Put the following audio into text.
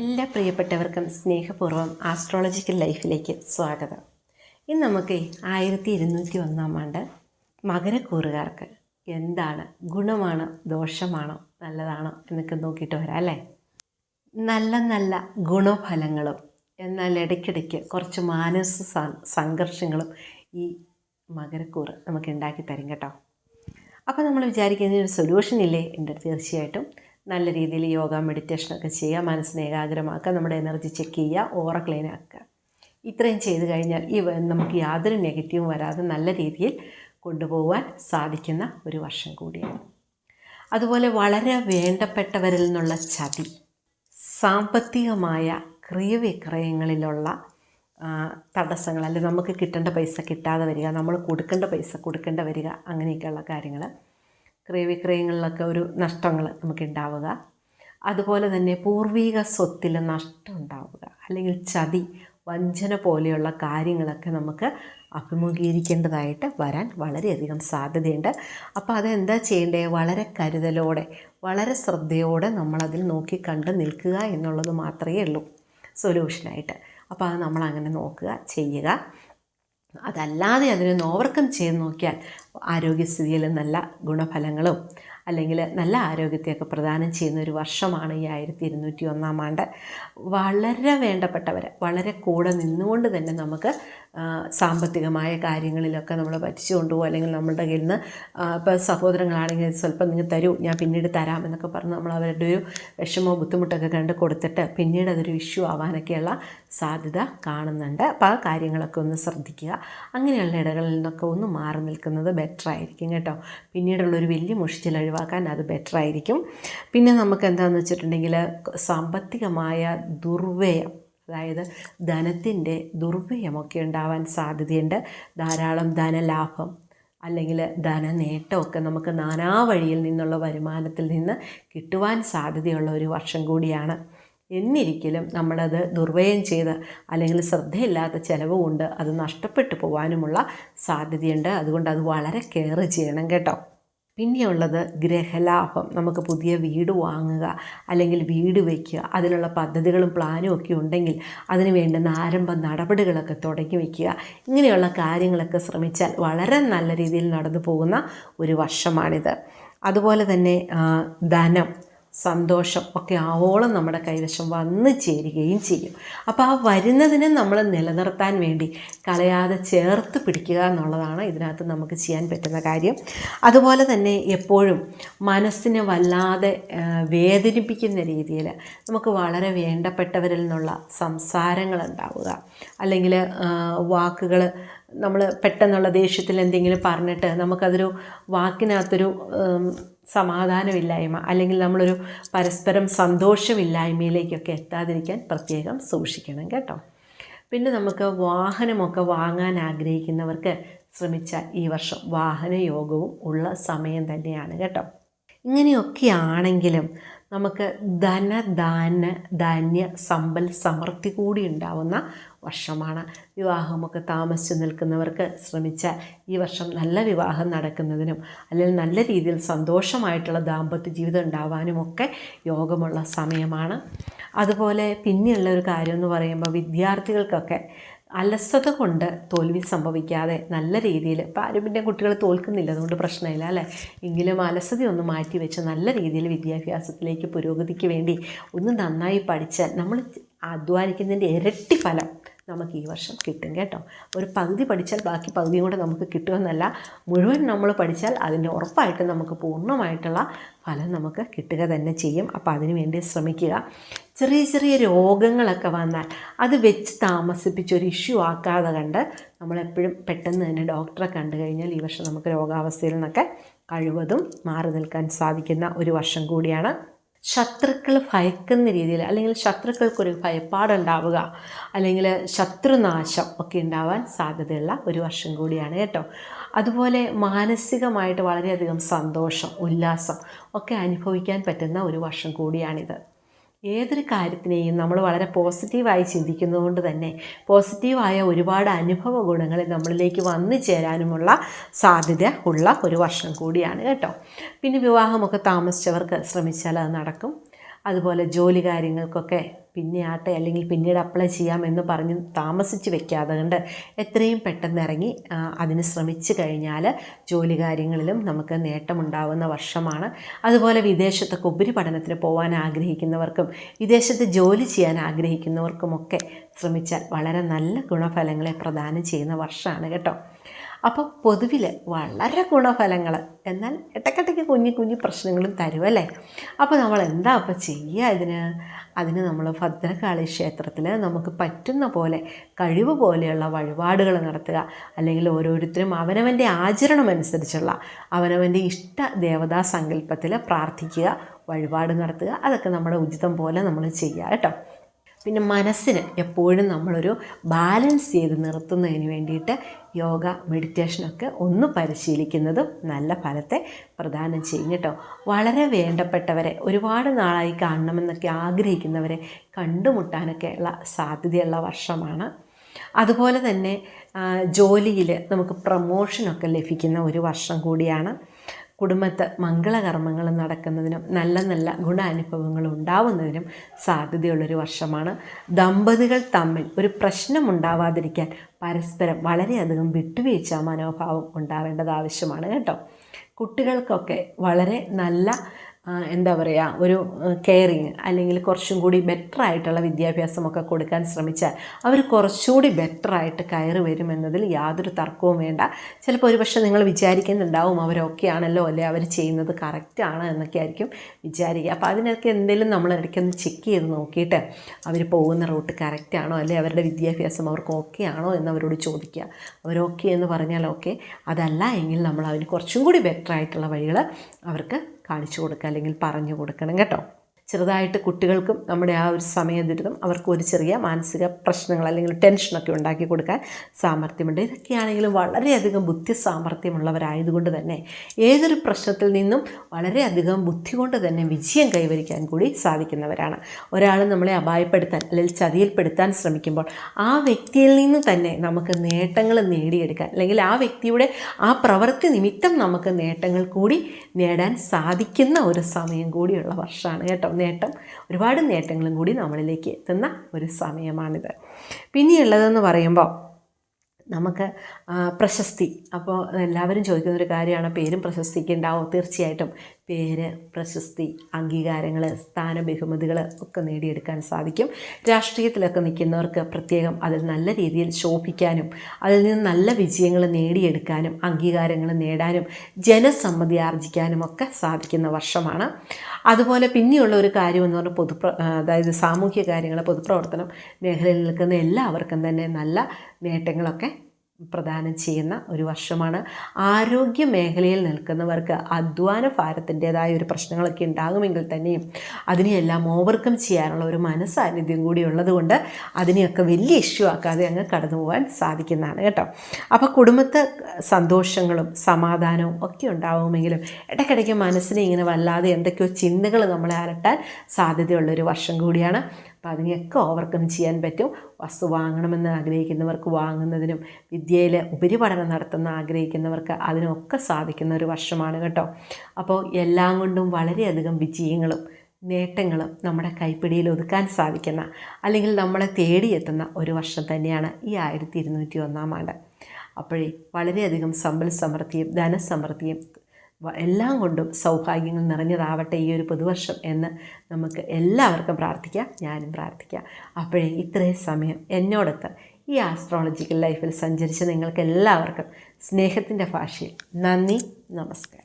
എല്ലാ പ്രിയപ്പെട്ടവർക്കും സ്നേഹപൂർവം ആസ്ട്രോളജിക്കൽ ലൈഫിലേക്ക് സ്വാഗതം. ഇന്ന് നമുക്ക് ആയിരത്തി ഇരുന്നൂറ്റി ഒന്നാം ആണ്ട് മകരക്കൂറുകാർക്ക് എന്താണ് ഗുണമാണോ ദോഷമാണോ നല്ലതാണോ എന്നൊക്കെ നോക്കിയിട്ട് വരാം അല്ലേ? നല്ല നല്ല ഗുണഫലങ്ങളും എന്നാൽ ഇടയ്ക്കിടയ്ക്ക് കുറച്ച് മാനസ സംഘർഷങ്ങളും ഈ മകരക്കൂറ് നമുക്ക് ഉണ്ടാക്കി തരും കേട്ടോ. അപ്പോൾ നമ്മൾ വിചാരിക്കുന്നതിന് ഒരു സൊല്യൂഷൻ ഇല്ലേ എന്റെ തീർച്ചയായിട്ടും. നല്ല രീതിയിൽ യോഗ മെഡിറ്റേഷനൊക്കെ ചെയ്യുക മനസ്സിനെ ഏകാഗ്രമാക്കുക നമ്മുടെ എനർജി ചെക്ക് ചെയ്യുക ഓറ ക്ലീൻ ആക്കുക. ഇത്രയും ചെയ്തു കഴിഞ്ഞാൽ ഈ നമുക്ക് യാതൊരു നെഗറ്റീവും വരാതെ നല്ല രീതിയിൽ കൊണ്ടുപോകാൻ സാധിക്കുന്ന ഒരു വർഷം കൂടിയാണ്. അതുപോലെ വളരെ വേണ്ടപ്പെട്ടവരിൽ നിന്നുള്ള ചതി സാമ്പത്തികമായ ക്രിയവിക്രയങ്ങളിലുള്ള വിക്രയങ്ങളിലുള്ള തടസ്സങ്ങൾ അല്ലെങ്കിൽ നമുക്ക് കിട്ടേണ്ട പൈസ കിട്ടാതെ വരിക നമ്മൾ കൊടുക്കേണ്ട പൈസ കൊടുക്കേണ്ട വരിക അങ്ങനെയൊക്കെയുള്ള കാര്യങ്ങൾ ക്രയവിക്രയങ്ങളിലൊക്കെ ഒരു നഷ്ടങ്ങൾ നമുക്ക് ഉണ്ടാവുക അതുപോലെ തന്നെ പൂർവീക സ്വത്തിൽ നഷ്ടം ഉണ്ടാവുക. അല്ലെങ്കിൽ ചതി വഞ്ചന പോലെയുള്ള കാര്യങ്ങളൊക്കെ നമുക്ക് അഭിമുഖീകരിക്കേണ്ടതായിട്ട് വരാൻ വളരെയധികം സാധ്യതയുണ്ട്. അപ്പോൾ അതെന്താ ചെയ്യേണ്ടത്? വളരെ കരുതലോടെ വളരെ ശ്രദ്ധയോടെ നമ്മളതിൽ നോക്കി കണ്ട് നിൽക്കുക എന്നുള്ളത് മാത്രമേ ഉള്ളൂ സൊല്യൂഷനായിട്ട്. അപ്പോൾ അത് നമ്മളങ്ങനെ നോക്കുക ചെയ്യുക. അതല്ലാതെ അതിനെ ഓവർകം ചെയ്ത് നോക്കിയാൽ ആരോഗ്യസ്ഥിതിയിൽ നല്ല ഗുണഫലങ്ങളും അല്ലെങ്കിൽ നല്ല ആരോഗ്യത്തെയൊക്കെ പ്രദാനം ചെയ്യുന്ന ഒരു വർഷമാണ് ഈ ആയിരത്തി ഇരുന്നൂറ്റി ഒന്നാം ആണ്ട്. വളരെ വേണ്ടപ്പെട്ടവർ വളരെ കൂടെ നിന്നുകൊണ്ട് തന്നെ നമുക്ക് സാമ്പത്തികമായ കാര്യങ്ങളിലൊക്കെ നമ്മൾ പറ്റിച്ചു കൊണ്ടുപോകും. അല്ലെങ്കിൽ നമ്മളുടെ കയ്യിൽ നിന്ന് ഇപ്പോൾ സഹോദരങ്ങളാണെങ്കിൽ സ്വല്പം നിങ്ങൾ തരൂ ഞാൻ പിന്നീട് തരാം എന്നൊക്കെ പറഞ്ഞ് നമ്മൾ അവരുടെ ഒരു വിഷമോ ബുദ്ധിമുട്ടൊക്കെ കണ്ട് കൊടുത്തിട്ട് പിന്നീട് അതൊരു ഇഷ്യൂ ആവാനൊക്കെയുള്ള സാധ്യത കാണുന്നുണ്ട്. അപ്പോൾ ആ കാര്യങ്ങളൊക്കെ ഒന്ന് ശ്രദ്ധിക്കുക. അങ്ങനെയുള്ള ഇടകളിൽ നിന്നൊക്കെ ഒന്ന് മാറി നിൽക്കുന്നത് ബെറ്റർ ആയിരിക്കും കേട്ടോ. പിന്നീടുള്ളൊരു വലിയ മുഷിച്ചിൽ ഒഴിവാക്കാൻ അത് ബെറ്റർ ആയിരിക്കും. പിന്നെ നമുക്ക് എന്താണെന്ന് വെച്ചിട്ടുണ്ടെങ്കിൽ സാമ്പത്തികമായ ദുർവ്യയം അതായത് ധനത്തിന്റെ ദുർവ്യയമൊക്കെ ഉണ്ടാവാൻ സാധ്യതയുണ്ട്. ധാരാളം ധനലാഭം അല്ലെങ്കിൽ ധനനേട്ടമൊക്കെ നമുക്ക് നാനാ വഴിയിൽ നിന്നുള്ള വരുമാനത്തിൽ നിന്ന് കിട്ടുവാൻ സാധ്യതയുള്ള ഒരു വർഷം കൂടിയാണ്. എന്നിരിക്കലും നമ്മളത് ദുർവ്യയം ചെയ്ത് അല്ലെങ്കിൽ ശ്രദ്ധയില്ലാത്ത ചിലവ് കൊണ്ട് അത് നഷ്ടപ്പെട്ടു പോകാനുമുള്ള സാധ്യതയുണ്ട്. അതുകൊണ്ട് അത് വളരെ കെയർ ചെയ്യണം കേട്ടോ. പിന്നെയുള്ളത് ഗ്രഹലാഭം. നമുക്ക് പുതിയ വീട് വാങ്ങുക അല്ലെങ്കിൽ വീട് വയ്ക്കുക അതിനുള്ള പദ്ധതികളും പ്ലാനും ഒക്കെ ഉണ്ടെങ്കിൽ അതിന് വേണ്ടുന്ന ആരംഭ നടപടികളൊക്കെ തുടങ്ങി വയ്ക്കുക ഇങ്ങനെയുള്ള കാര്യങ്ങളൊക്കെ ശ്രമിച്ചാൽ വളരെ നല്ല രീതിയിൽ നടന്നു പോകുന്ന ഒരു വർഷമാണിത്. അതുപോലെ തന്നെ ധനം. സന്തോഷം ഒക്കെ ആവോളം നമ്മുടെ കൈവശം വന്നു ചേരുകയും ചെയ്യും. അപ്പോൾ ആ വരുന്നതിനെ നമ്മൾ നിലനിർത്താൻ വേണ്ടി കളയാതെ ചേർത്ത് പിടിക്കുക എന്നുള്ളതാണ് ഇതിനകത്ത് നമുക്ക് ചെയ്യാൻ പറ്റുന്ന കാര്യം. അതുപോലെ തന്നെ എപ്പോഴും മനസ്സിനെ വല്ലാതെ വേദനിപ്പിക്കുന്ന രീതിയിൽ നമുക്ക് വളരെ വേണ്ടപ്പെട്ടവരിൽ നിന്നുള്ള സംസാരങ്ങൾ ഉണ്ടാവുക. അല്ലെങ്കിൽ വാക്കുകൾ നമ്മൾ പെട്ടെന്നുള്ള ദേഷ്യത്തിൽ എന്തെങ്കിലും പറഞ്ഞിട്ട് നമുക്കതൊരു വാക്കിനകത്തൊരു സമാധാനമില്ലായ്മ അല്ലെങ്കിൽ നമ്മളൊരു പരസ്പരം സന്തോഷമില്ലായ്മയിലേക്കൊക്കെ എത്താതിരിക്കാൻ പ്രത്യേകം സൂക്ഷിക്കണം കേട്ടോ. പിന്നെ നമുക്ക് വാഹനമൊക്കെ വാങ്ങാൻ ആഗ്രഹിക്കുന്നവർക്ക് ശ്രമിച്ച ഈ വർഷം വാഹന യോഗവും ഉള്ള സമയം തന്നെയാണ് കേട്ടോ. ഇങ്ങനെയൊക്കെയാണെങ്കിലും നമുക്ക് ധനദാന ധാന്യ സമ്പൽ സമൃദ്ധി കൂടി ഉണ്ടാവുന്ന വർഷമാണ്. വിവാഹമൊക്കെ താമസിച്ച് നിൽക്കുന്നവർക്ക് ശ്രമിച്ച ഈ വർഷം നല്ല വിവാഹം നടക്കുന്നതിനും അല്ലെങ്കിൽ നല്ല രീതിയിൽ സന്തോഷമായിട്ടുള്ള ദാമ്പത്യ ജീവിതം ഉണ്ടാവാനുമൊക്കെ യോഗമുള്ള സമയമാണ്. അതുപോലെ പിന്നെയുള്ള ഒരു കാര്യം എന്ന് പറയുമ്പോൾ വിദ്യാർത്ഥികൾക്കൊക്കെ അലസത കൊണ്ട് തോൽവി സംഭവിക്കാതെ നല്ല രീതിയിൽ പാരമ്പര്യം കുട്ടികൾ തോൽക്കുന്നില്ല അതുകൊണ്ട് പ്രശ്നമില്ല അല്ലേ? എങ്കിലും അലസതയൊന്ന് മാറ്റിവെച്ച് നല്ല രീതിയിൽ വിദ്യാഭ്യാസത്തിലേക്ക് പുരോഗതിക്ക് വേണ്ടി ഒന്ന് നന്നായി പഠിച്ചാൽ നമ്മൾ അധ്വാനിക്കുന്നതിന്റെ ഇരട്ടി ഫലം നമുക്ക് ഈ വർഷം കിട്ടും കേട്ടോ. ഒരു പകുതി പഠിച്ചാൽ ബാക്കി പകുതിയും കൂടെ നമുക്ക് കിട്ടുമെന്നല്ല മുഴുവൻ നമ്മൾ പഠിച്ചാൽ അതിന്റെ ഉറപ്പായിട്ട് നമുക്ക് പൂർണമായിട്ടുള്ള ഫലം നമുക്ക് കിട്ടുക തന്നെ ചെയ്യും. അപ്പോൾ അതിനു വേണ്ടി ശ്രമിക്കുക. ചെറിയ ചെറിയ രോഗങ്ങളൊക്കെ വന്നാൽ അത് വെച്ച് താമസിപ്പിച്ച് ഒരു ഇഷ്യൂ ആക്കാതെ കണ്ട് നമ്മളെപ്പോഴും പെട്ടെന്ന് തന്നെ ഡോക്ടറെ കണ്ടു കഴിഞ്ഞാൽ ഈ വർഷം നമുക്ക് രോഗാവസ്ഥയിൽ നിന്നൊക്കെ കഴിവതും മാറി നിൽക്കാൻ സാധിക്കുന്ന ഒരു വർഷം കൂടിയാണ്. ശത്രുക്കൾ ഭയക്കുന്ന രീതിയിൽ അല്ലെങ്കിൽ ശത്രുക്കൾക്കൊരു ഭയപ്പാടുണ്ടാവുക അല്ലെങ്കിൽ ശത്രുനാശം ഒക്കെ ഉണ്ടാവാൻ സാധ്യതയുള്ള ഒരു വർഷം കൂടിയാണ് കേട്ടോ. അതുപോലെ മാനസികമായിട്ട് വളരെയധികം സന്തോഷം ഉല്ലാസം ഒക്കെ അനുഭവിക്കാൻ പറ്റുന്ന ഒരു വർഷം കൂടിയാണിത്. ഏതൊരു കാര്യത്തിനെയും നമ്മൾ വളരെ പോസിറ്റീവായി ചിന്തിക്കുന്നതുകൊണ്ട് തന്നെ പോസിറ്റീവായ ഒരുപാട് അനുഭവ ഗുണങ്ങൾ നമ്മളിലേക്ക് വന്നു ചേരാനുമുള്ള സാധ്യത ഉള്ള ഒരു വർഷം കൂടിയാണ് കേട്ടോ. പിന്നെ വിവാഹമൊക്കെ താമസിച്ചവർക്ക് ശ്രമിച്ചാൽ അത് നടക്കും. അതുപോലെ ജോലി കാര്യങ്ങൾക്കൊക്കെ പിന്നെ ആട്ടെ അല്ലെങ്കിൽ പിന്നീട് അപ്ലൈ ചെയ്യാമെന്ന് പറഞ്ഞ് താമസിച്ച് വെക്കാതെ കൊണ്ട് എത്രയും പെട്ടെന്ന് ഇറങ്ങി അതിന് ശ്രമിച്ചു കഴിഞ്ഞാൽ ജോലി കാര്യങ്ങളിലും നമുക്ക് നേട്ടമുണ്ടാവുന്ന വർഷമാണ്. അതുപോലെ വിദേശത്തൊക്കെ ഉപരിപഠനത്തിന് പോകാൻ ആഗ്രഹിക്കുന്നവർക്കും വിദേശത്ത് ജോലി ചെയ്യാൻ ആഗ്രഹിക്കുന്നവർക്കുമൊക്കെ ശ്രമിച്ചാൽ വളരെ നല്ല ഗുണഫലങ്ങളെ പ്രദാനം ചെയ്യുന്ന വർഷമാണ് കേട്ടോ. അപ്പോൾ പൊതുവിൽ വളരെ ഗുണഫലങ്ങൾ എന്നാൽ ഇടയ്ക്കിടയ്ക്ക് കുഞ്ഞു കുഞ്ഞു പ്രശ്നങ്ങളും തരുമല്ലേ അപ്പോൾ നമ്മൾ എന്താ അപ്പോൾ ചെയ്യുക ഇതിന്? അതിന് നമ്മൾ ഭദ്രകാളി ക്ഷേത്രത്തിൽ നമുക്ക് പറ്റുന്ന പോലെ കഴിവ് പോലെയുള്ള വഴിപാടുകൾ നടത്തുക. അല്ലെങ്കിൽ ഓരോരുത്തരും അവനവന്റെ ആചരണം അനുസരിച്ചുള്ള അവനവന്റെ ഇഷ്ട ദേവതാ സങ്കല്പത്തിൽ പ്രാർത്ഥിക്കുക വഴിപാട് നടത്തുക. അതൊക്കെ നമ്മുടെ ഉചിതം പോലെ നമ്മൾ ചെയ്യുക കേട്ടോ. പിന്നെ മനസ്സിന് എപ്പോഴും നമ്മളൊരു ബാലൻസ് ചെയ്ത് നിർത്തുന്നതിന് വേണ്ടിയിട്ട് യോഗ മെഡിറ്റേഷനൊക്കെ ഒന്ന് പരിശീലിക്കുന്നതും നല്ല ഫലത്തെ പ്രദാനം ചെയ്യും കേട്ടോ. വളരെ വേണ്ടപ്പെട്ടവരെ ഒരുപാട് നാളായി കാണണമെന്നൊക്കെ ആഗ്രഹിക്കുന്നവരെ കണ്ടുമുട്ടാനൊക്കെ ഉള്ള സാധ്യതയുള്ള വർഷമാണ്. അതുപോലെ തന്നെ ജോലിയിൽ നമുക്ക് പ്രമോഷനൊക്കെ ലഭിക്കുന്ന ഒരു വർഷം കൂടിയാണ്. കുടുംബത്ത് മംഗളകർമ്മങ്ങൾ നടക്കുന്നതിനും നല്ല നല്ല ഗുണാനുഭവങ്ങൾ ഉണ്ടാവുന്നതിനും സാധ്യതയുള്ളൊരു വർഷമാണ്. ദമ്പതികൾ തമ്മിൽ ഒരു പ്രശ്നം ഉണ്ടാവാതിരിക്കാൻ പരസ്പരം വളരെയധികം വിട്ടുവീഴ്ച മനോഭാവം ഉണ്ടാവേണ്ടത് ആവശ്യമാണ് കേട്ടോ. കുട്ടികൾക്കൊക്കെ വളരെ നല്ല എന്താ പറയുക ഒരു കെയറിങ് അല്ലെങ്കിൽ കുറച്ചും കൂടി ബെറ്റർ ആയിട്ടുള്ള വിദ്യാഭ്യാസമൊക്കെ കൊടുക്കാൻ ശ്രമിച്ചാൽ അവർ കുറച്ചുകൂടി ബെറ്റർ ആയിട്ട് കയറി വരുമെന്നതിൽ യാതൊരു തർക്കവും വേണ്ട. ചിലപ്പോൾ ഒരു പക്ഷേ നിങ്ങൾ വിചാരിക്കുന്നുണ്ടാവും അവരൊക്കെ ആണല്ലോ അല്ലെ അവർ ചെയ്യുന്നത് കറക്റ്റ് ആണ് എന്നൊക്കെ ആയിരിക്കും വിചാരിക്കുക. അപ്പോൾ അതിനൊക്കെ എന്തെങ്കിലും നമ്മൾ ഇടയ്ക്കൊന്ന് ചെക്ക് ചെയ്ത് നോക്കിയിട്ട് അവർ പോകുന്ന റൂട്ട് കറക്റ്റ് ആണോ അല്ലെ അവരുടെ വിദ്യാഭ്യാസം അവർക്ക് ഓക്കെ ആണോ എന്ന് അവരോട് ചോദിക്കുക. അവർ ഓക്കെ എന്ന് പറഞ്ഞാൽ ഓക്കെ അതല്ല എങ്കിൽ നമ്മൾ അതിന് കുറച്ചും കൂടി ബെറ്റർ ആയിട്ടുള്ള വഴികൾ അവർക്ക് കാണിച്ചു കൊടുക്കുക അല്ലെങ്കിൽ പറഞ്ഞു കൊടുക്കണം. കേട്ടോ? ചെറുതായിട്ട് കുട്ടികൾക്കും നമ്മുടെ ആ ഒരു സമയദുരിതം അവർക്ക് ഒരു ചെറിയ മാനസിക പ്രശ്നങ്ങൾ അല്ലെങ്കിൽ ടെൻഷനൊക്കെ ഉണ്ടാക്കി കൊടുക്കാൻ സാമർഥ്യമുണ്ട്. ഇതൊക്കെയാണെങ്കിലും വളരെയധികം ബുദ്ധി സാമർഥ്യമുള്ളവരായതുകൊണ്ട് തന്നെ ഏതൊരു പ്രശ്നത്തിൽ നിന്നും വളരെയധികം ബുദ്ധി കൊണ്ട് തന്നെ വിജയം കൈവരിക്കാൻ കൂടി സാധിക്കുന്നവരാണ്. ഒരാൾ നമ്മളെ അപായപ്പെടുത്താൻ അല്ലെങ്കിൽ ചതിയിൽപ്പെടുത്താൻ ശ്രമിക്കുമ്പോൾ ആ വ്യക്തിയിൽ നിന്ന് തന്നെ നമുക്ക് നേട്ടങ്ങൾ നേടിയെടുക്കാൻ അല്ലെങ്കിൽ ആ വ്യക്തിയുടെ ആ പ്രവൃത്തി നിമിത്തം നമുക്ക് നേട്ടങ്ങൾ കൂടി നേടാൻ സാധിക്കുന്ന ഒരു സമയം കൂടിയുള്ള വർഷമാണ് കേട്ടോ. നേട്ടം ഒരുപാട് നേട്ടങ്ങളും കൂടി നമ്മളിലേക്ക് എത്തുന്ന ഒരു സമയമാണിത്. പിന്നെയുള്ളതെന്ന് പറയുമ്പോൾ നമുക്ക് പ്രശസ്തി. അപ്പോൾ എല്ലാവരും ചോദിക്കുന്ന ഒരു കാര്യമാണ് പേരും പ്രശസ്തിക്ക് ഉണ്ടാവും തീർച്ചയായിട്ടും. പേര് പ്രശസ്തി അംഗീകാരങ്ങൾ സ്ഥാന ബഹുമതികൾ ഒക്കെ നേടിയെടുക്കാൻ സാധിക്കും. രാഷ്ട്രീയത്തിലൊക്കെ നിൽക്കുന്നവർക്ക് പ്രത്യേകം അതിൽ നല്ല രീതിയിൽ ശോഭിക്കാനും അതിൽ നിന്ന് നല്ല വിജയങ്ങൾ നേടിയെടുക്കാനും അംഗീകാരങ്ങൾ നേടാനും ജനസമ്മതി ആർജിക്കാനും ഒക്കെ സാധിക്കുന്ന വർഷമാണ്. അതുപോലെ പിന്നെയുള്ള ഒരു കാര്യം എന്ന് പറഞ്ഞാൽ പൊതുപ്ര അതായത് സാമൂഹ്യ കാര്യങ്ങൾ പൊതുപ്രവർത്തനം മേഖലയിൽ നിൽക്കുന്ന എല്ലാവർക്കും തന്നെ നല്ല നേട്ടങ്ങളൊക്കെ പ്രദാനം ചെയ്യുന്ന ഒരു വർഷമാണ്. ആരോഗ്യ മേഖലയിൽ നിൽക്കുന്നവർക്ക് അധ്വാന ഭാരത്തിന്റെതായ ഒരു പ്രശ്നങ്ങളൊക്കെ ഉണ്ടാകുമെങ്കിൽ തന്നെയും അതിനെയെല്ലാം ഓവർകം ചെയ്യാനുള്ള ഒരു മനസ്സാന്നിധ്യം കൂടി ഉള്ളതുകൊണ്ട് അതിനെയൊക്കെ വലിയ ഇഷ്യൂ ആക്കാതെ അങ്ങ് കടന്നു പോകാൻ സാധിക്കുന്നതാണ് കേട്ടോ. അപ്പോൾ കുടുംബത്ത് സന്തോഷങ്ങളും സമാധാനവും ഒക്കെ ഉണ്ടാവുമെങ്കിലും ഇടയ്ക്കിടയ്ക്ക് മനസ്സിനെ ഇങ്ങനെ വല്ലാതെ എന്തൊക്കെയോ ചിന്തകൾ നമ്മളെ അലട്ടാൻ സാധ്യതയുള്ളൊരു വർഷം കൂടിയാണ്. അപ്പോൾ അതിനെയൊക്കെ ഓവർകം ചെയ്യാൻ പറ്റും. വസ്തു വാങ്ങണമെന്ന് ആഗ്രഹിക്കുന്നവർക്ക് വാങ്ങുന്നതിനും വിദ്യയിൽ ഉപരിപഠനം നടത്തുന്ന ആഗ്രഹിക്കുന്നവർക്ക് അതിനൊക്കെ സാധിക്കുന്ന ഒരു വർഷമാണ് കേട്ടോ. അപ്പോൾ എല്ലാം കൊണ്ടും വളരെയധികം വിജയങ്ങളും നേട്ടങ്ങളും നമ്മുടെ കൈപ്പിടിയിൽ ഒതുക്കാൻ സാധിക്കുന്ന അല്ലെങ്കിൽ നമ്മളെ തേടിയെത്തുന്ന ഒരു വർഷം തന്നെയാണ് ഈ ആയിരത്തി ഇരുന്നൂറ്റി ഒന്നാം ആണ്ട്. അപ്പോഴേ വളരെയധികം സമ്പൽ സമൃദ്ധിയും ധനസമൃദ്ധിയും എല്ലാം കൊണ്ടും സൗഭാഗ്യങ്ങൾ നിറഞ്ഞതാവട്ടെ ഈ ഒരു പുതുവർഷം എന്ന് നമുക്ക് എല്ലാവർക്കും പ്രാർത്ഥിക്കാം. ഞാനും പ്രാർത്ഥിക്കാം. അപ്പോഴേ ഇത്രയും സമയം എന്നോടൊത്ത് ഈ ആസ്ട്രോളജിക്കൽ ലൈഫിൽ സഞ്ചരിച്ച നിങ്ങൾക്ക് എല്ലാവർക്കും സ്നേഹത്തിന്റെ ഭാഷയിൽ നന്ദി നമസ്കാരം.